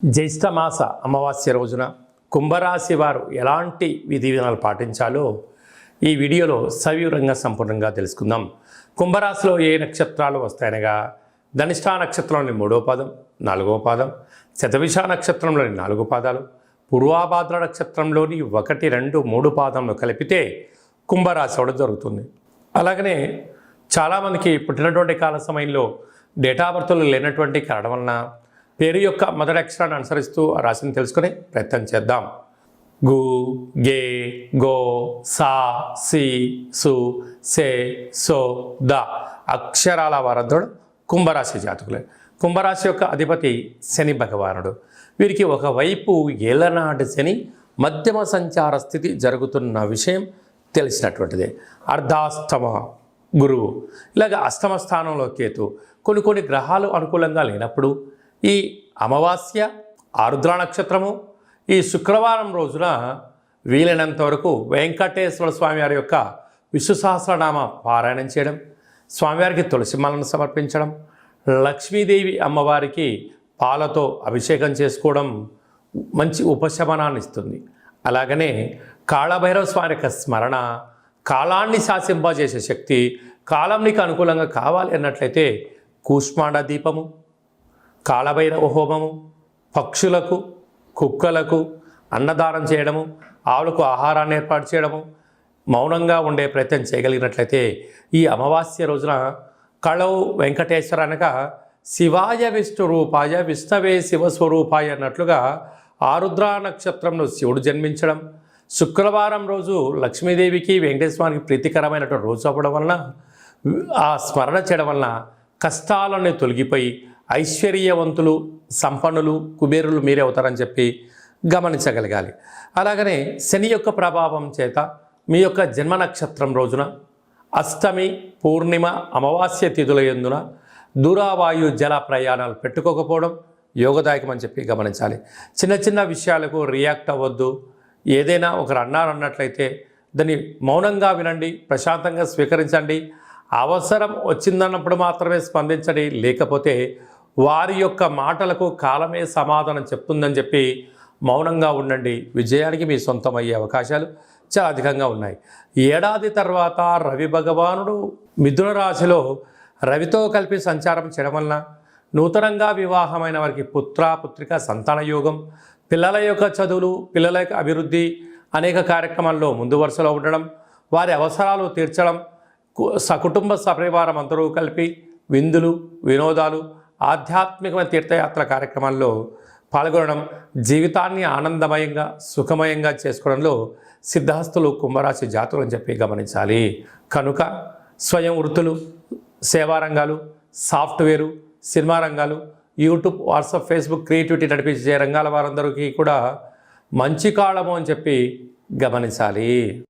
జ్యేష్ఠమాస అమావాస్య రోజున కుంభరాశి వారు ఎలాంటి విధి విధానాలు పాటించాలో ఈ వీడియోలో సవివరంగా సంపూర్ణంగా తెలుసుకుందాం. కుంభరాశిలో ఏ నక్షత్రాలు వస్తాయనగా ధనిష్టా నక్షత్రంలోని మూడో పాదం నాలుగో పాదం శతవిష నక్షత్రంలోని నాలుగు పాదాలు పూర్వాభాద్ర నక్షత్రంలోని ఒకటి రెండు మూడు పాదంలో కలిపితే కుంభరాశి అవడం జరుగుతుంది అలాగనే చాలామందికి పుట్టినటువంటి కాల సమయంలో డేటా బర్త్లు లేనటువంటి కారణం వలన పేరు యొక్క మొదటి అక్షరాన్ని అనుసరిస్తూ ఆ రాశిని తెలుసుకునే ప్రయత్నం చేద్దాం. గు గే గో సా సి సు సే సో ద అక్షరాల వారంతుడు కుంభరాశి జాతకులే. కుంభరాశి యొక్క అధిపతి శని భగవానుడు. వీరికి ఒకవైపు ఏలనాటి శని మధ్యమ సంచార స్థితి జరుగుతున్న విషయం తెలిసినటువంటిదే. అర్ధాస్తమ గురువు. ఇలాగ అష్టమ స్థానంలో కేతు. కొన్ని కొన్ని గ్రహాలు అనుకూలంగా లేనప్పుడు ఈ అమావాస్య ఆరుద్ర నక్షత్రము ఈ శుక్రవారం రోజున వీలైనంత వరకు వెంకటేశ్వర స్వామివారి యొక్క విశ్వసహస్రనామ పారాయణం చేయడం స్వామివారికి తులసిమాలను సమర్పించడం లక్ష్మీదేవి అమ్మవారికి పాలతో అభిషేకం చేసుకోవడం మంచి ఉపశమనాన్ని ఇస్తుంది. అలాగనే కాళభైరవ స్వామి యొక్క స్మరణ కాలాన్ని శాసింపజేసే శక్తి కాలంనికి అనుకూలంగా కావాలి అన్నట్లయితే కూష్మాండ దీపము కాలభైరవ హోమము పక్షులకు కుక్కలకు అన్నదానం చేయడము ఆవులకు ఆహారాన్ని ఏర్పాటు చేయడము మౌనంగా ఉండే ప్రయత్నం చేయగలిగినట్లయితే ఈ అమావాస్య రోజున కళవు వెంకటేశ్వర అనగా శివాయ విష్ణు రూపాయ విష్ణవే శివస్వరూపాయ అన్నట్లుగా ఆరుద్ర నక్షత్రంలో శివుడు జన్మించడం శుక్రవారం రోజు లక్ష్మీదేవికి వెంకటేశ్వరానికి ప్రీతికరమైనటువంటి రోజు అవ్వడం వలన ఆ స్మరణ చేయడం వలన కష్టాలన్నీ తొలగిపోయి ఐశ్వర్యవంతులు సంపన్నులు కుబేరులు మీరే అవుతారని చెప్పి గమనించగలగాలి. అలాగనే శని యొక్క ప్రభావం చేత మీ యొక్క జన్మ నక్షత్రం రోజున అష్టమి పూర్ణిమ అమావాస్య తిథుల ఎందున దూరావాయు జల ప్రయాణాలు పెట్టుకోకపోవడం యోగదాయకం అని చెప్పి గమనించాలి. చిన్న చిన్న విషయాలకు రియాక్ట్ అవ్వద్దు. ఏదైనా ఒకరు అన్నారు అన్నట్లయితే దాన్ని మౌనంగా వినండి ప్రశాంతంగా స్వీకరించండి. అవసరం వచ్చిందన్నప్పుడు మాత్రమే స్పందించండి. లేకపోతే వారి యొక్క మాటలకు కాలమే సమాధానం చెప్తుందని చెప్పి మౌనంగా ఉండండి. విజయానికి మీ సొంతమయ్యే అవకాశాలు చాలా అధికంగా ఉన్నాయి. ఏడాది తర్వాత రవి భగవానుడు మిథున రాశిలో రవితో కలిపి సంచారం చేయడం వలన నూతనంగా వివాహమైన వారికి పుత్ర పుత్రిక సంతాన యోగం పిల్లల యొక్క చదువులు పిల్లల యొక్క అభివృద్ధి అనేక కార్యక్రమాల్లో ముందు వరుసలో ఉండడం వారి అవసరాలు తీర్చడం కు- సకుటుంబ సపరివారం అందరూ కలిపి విందులు వినోదాలు ఆధ్యాత్మికమైన తీర్థయాత్ర కార్యక్రమాల్లో పాల్గొనడం జీవితాన్ని ఆనందమయంగా సుఖమయంగా చేసుకోవడంలో సిద్ధహస్తులు కుంభరాశి జాతులు అని చెప్పి గమనించాలి. కనుక స్వయం వృత్తులు సేవా రంగాలు సాఫ్ట్వేరు సినిమా రంగాలు యూట్యూబ్ వాట్సాప్ ఫేస్బుక్ క్రియేటివిటీ నడిపించే రంగాల వారందరికీ కూడా మంచి కాలము అని చెప్పి గమనించాలి.